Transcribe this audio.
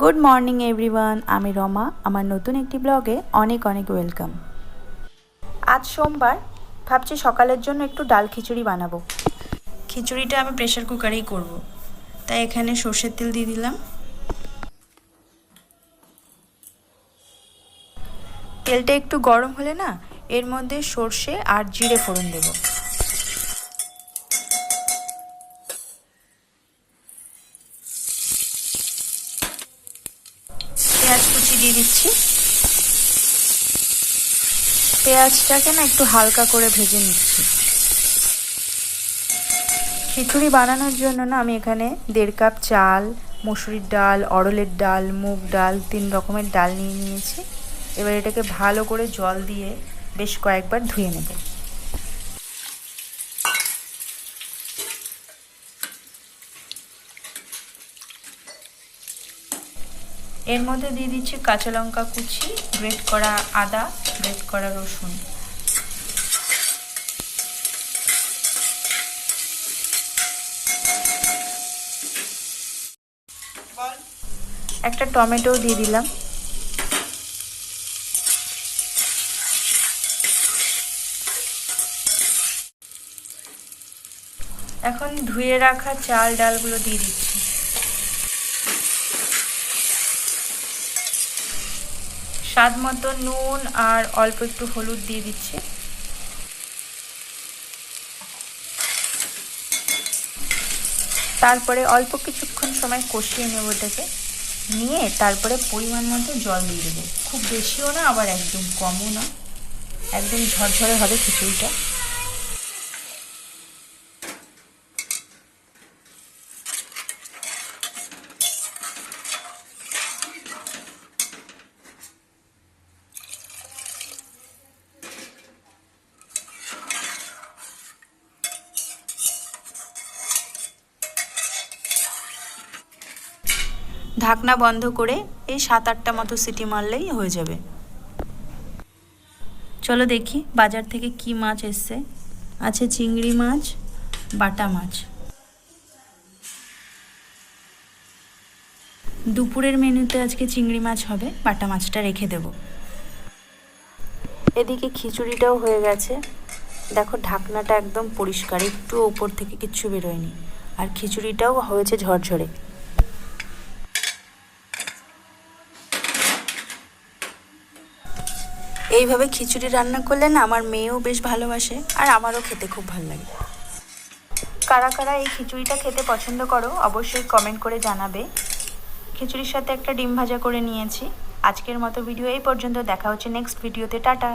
Good morning everyone আমি রমা। আমার নতুন একটি ব্লগে অনেক অনেক ওয়েলকাম আজ সোমবার। ভাবছি সকালের জন্য একটু ডাল খিচুড়ি বানাবো। খিচুড়িটা আমি প্রেশার কুকারেই করব। তাই এখানে সর্ষের তেল দিয়ে দিলাম। তেলটা একটু গরম হলে না, এর মধ্যে সর্ষে আর জিরে ফোড়ন দেবো। পেঁয়াজ কুচি দিয়ে দিচ্ছি। পেঁয়াজটাকে না একটু হালকা করে ভেজে নিচ্ছি। খিচুড়ি বানানোর জন্য না আমি এখানে দেড় কাপ চাল, মসুরির ডাল, অড়লের ডাল, মুগ ডাল, তিন রকমের ডাল নিয়ে নিয়েছি। এবার এটাকে ভালো করে জল দিয়ে বেশ কয়েকবার ধুয়ে নেব। এর মধ্যে দিয়ে দিচ্ছি কাঁচা লঙ্কা কুচি, গ্রেট করা আদা, গ্রেট করা রসুন। একটা টমেটো দিয়ে দিলাম। এখন ধুয়ে রাখা চাল ডালগুলো দিয়ে দিচ্ছি। স্বাদ মতো নুন আর অল্প একটু হলুদ দিয়ে দিচ্ছি। তারপরে অল্প কিছুক্ষণ সময় কষিয়ে নেব এটাকে। নিয়ে তারপরে পরিমাণ মতো জল দিয়ে দেবো। খুব বেশিও না, আবার একদম কমও না। একদম ঝরঝরে হবে খিচুড়িটা। ঢাকনা বন্ধ করে এই সাত আটটা মতো সিটি মারলেই হয়ে যাবে। চলো দেখি বাজার থেকে কি মাছ এসছে। আছে চিংড়ি মাছ, বাটা মাছ। দুপুরের মেনুতে আজকে চিংড়ি মাছ হবে, বাটা মাছটা রেখে দেব। এদিকে খিচুড়িটাও হয়ে গেছে। দেখো ঢাকনাটা একদম পরিষ্কার, একটু ওপর থেকে কিচ্ছু বেরোয়নি। আর খিচুড়িটাও হয়েছে ঝরঝরে। এইভাবে খিচুড়ি রান্না করলে না আমার মেয়েও বেশ ভালোবাসে আর আমারও খেতে খুব ভালো লাগে। কারা কারা এই খিচুড়িটা খেতে পছন্দ করো অবশ্যই কমেন্ট করে জানাবে। খিচুড়ির সাথে একটা ডিম ভাজা করে নিয়েছি। আজকের মতো ভিডিও এই পর্যন্ত। দেখা হচ্ছে নেক্সট ভিডিওতে টাটা।